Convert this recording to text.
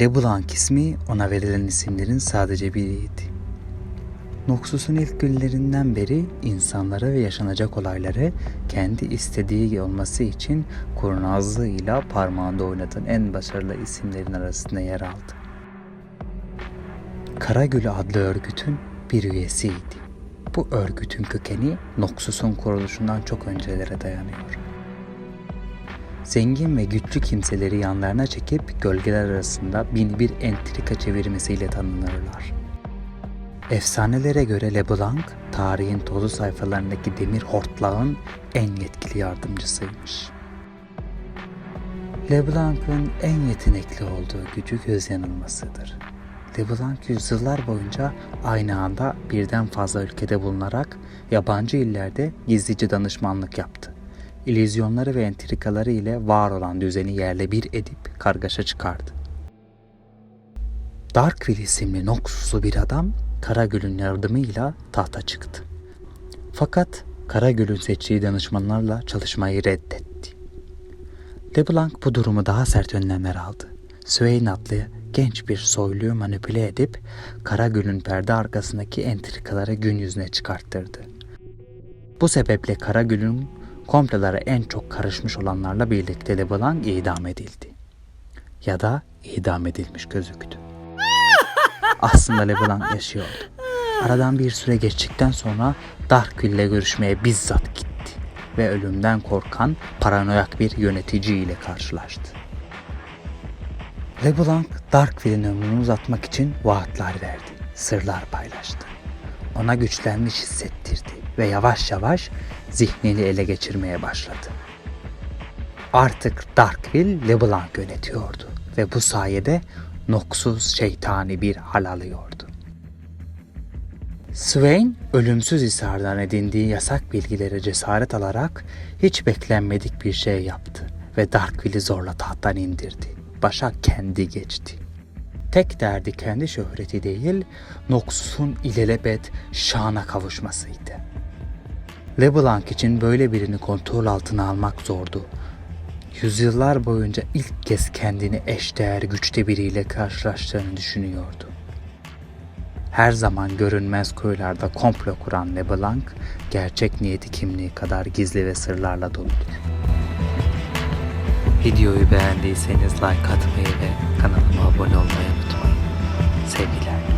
LeBlanc ismi ona verilen isimlerin sadece biriydi. Noxus'un ilk günlerinden beri insanlara ve yaşanacak olayları kendi istediği olması için kurnazlığıyla parmağında oynatan en başarılı isimlerin arasında yer aldı. Karagül adlı örgütün bir üyesiydi. Bu örgütün kökeni Noxus'un kuruluşundan çok öncelere dayanıyor. Zengin ve güçlü kimseleri yanlarına çekip gölgeler arasında bin bir entrika çevirmesiyle tanınırlar. Efsanelere göre LeBlanc, tarihin tozlu sayfalarındaki demir hortlağın en yetkili yardımcısıymış. LeBlanc'ın en yetenekli olduğu gücü göz yanılmasıdır. LeBlanc yüzyıllar boyunca aynı anda birden fazla ülkede bulunarak yabancı illerde gizlice danışmanlık yaptı. İllüzyonları ve entrikaları ile var olan düzeni yerle bir edip kargaşa çıkardı. Darkwill isimli Noxus'lu bir adam Karagül'ün yardımıyla tahta çıktı. Fakat Karagül'ün seçtiği danışmanlarla çalışmayı reddetti. LeBlanc bu durumu daha sert önlemler aldı. Swain adlı genç bir soyluyu manipüle edip Karagül'ün perde arkasındaki entrikaları gün yüzüne çıkarttırdı. Bu sebeple Karagül'ün komplolara en çok karışmış olanlarla birlikte LeBlanc idam edildi. Ya da idam edilmiş gözüktü. Aslında LeBlanc yaşıyordu. Aradan bir süre geçtikten sonra Darkwill ile görüşmeye bizzat gitti ve ölümden korkan paranoyak bir yönetici ile karşılaştı. LeBlanc Darkville'in ömrünü uzatmak için vaatler verdi, sırlar paylaştı. Ona güçlenmiş hissettirdi ve yavaş yavaş zihnini ele geçirmeye başladı. Artık Darkville LeBlanc yönetiyordu ve bu sayede noksuz şeytani bir hal alıyordu. Swain ölümsüz hisardan edindiği yasak bilgilere cesaret alarak hiç beklenmedik bir şey yaptı ve Darkville'i zorla tahttan indirdi. Başa kendi geçti. Tek derdi kendi şöhreti değil, Noxus'un ilelebet şana kavuşmasıydı. LeBlanc için böyle birini kontrol altına almak zordu. Yüzyıllar boyunca ilk kez kendini eşdeğer güçte biriyle karşılaştığını düşünüyordu. Her zaman görünmez kuyularda komplo kuran LeBlanc, gerçek niyeti kimliği kadar gizli ve sırlarla doludur. Videoyu beğendiyseniz like atmayı ve kanalıma abone olmayı unutmayın. Sevgiler.